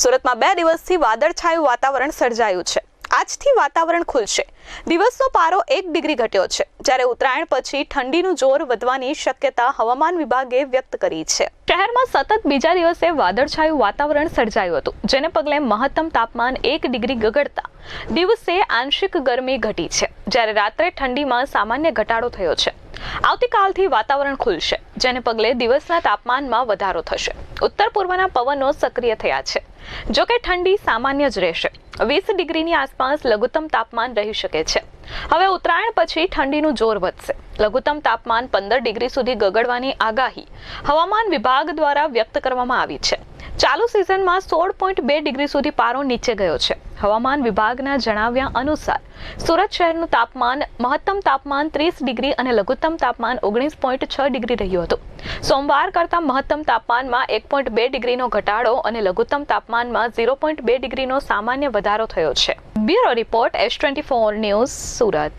સુરતમાં બે દિવસથી વાદળછાયું વાતાવરણ સર્જાયું છે. આજથી વાતાવરણ ખુલશે. દિવસનો પારો એક ડિગ્રી ઘટ્યો છે, જ્યારે ઉત્તરાયણ પછી ઠંડીનું જોર વધવાની શક્યતા હવામાન વિભાગે વ્યક્ત કરી છે. શહેરમાં સતત બીજા દિવસે વાદળછાયું વાતાવરણ સર્જાયું હતું, જેને પગલે મહત્તમ તાપમાન એક ડિગ્રી ગગડતા દિવસે આંશિક ગરમી ઘટી છે, જ્યારે રાત્રે ઠંડીમાં સામાન્ય ઘટાડો થયો છે. આવતીકાલથી વાતાવરણ ખુલશે, જેને પગલે દિવસના તાપમાનમાં વધારો થશે. ઉત્તર પૂર્વના પવનો સક્રિય થયા છે. જોકે ઠંડી સામાન્ય જ રહેશે. વીસ ડિગ્રીની આસપાસ લઘુત્તમ તાપમાન રહી શકે છે. હવે ઉત્તરાયણ પછી ઠંડીનું જોર વધશે. લઘુત્તમ તાપમાન પંદર ડિગ્રી સુધી ગગડવાની આગાહી હવામાન વિભાગ દ્વારા વ્યક્ત કરવામાં આવી છે. ચાલુ સિઝનમાં સોળ પોઈન્ટ બે ડિગ્રી સુધી પારો નીચે ગયો છે. હવામાન વિભાગના જણાવ્યા અનુસાર, સુરત શહેરનું તાપમાન મહત્તમ તાપમાન ત્રીસ ડિગ્રી અને લઘુત્તમ તાપમાન ઓગણીસ પોઈન્ટ છ ડિગ્રી રહ્યું હતું. સોમવાર કરતાં મહત્તમ તાપમાનમાં એક પોઈન્ટ બે ડિગ્રીનો ઘટાડો અને લઘુત્તમ તાપમાનમાં ઝીરો પોઈન્ટ બે ડિગ્રીનો સામાન્ય વધારો થયો છે. Bureau report S twenty four news Surat.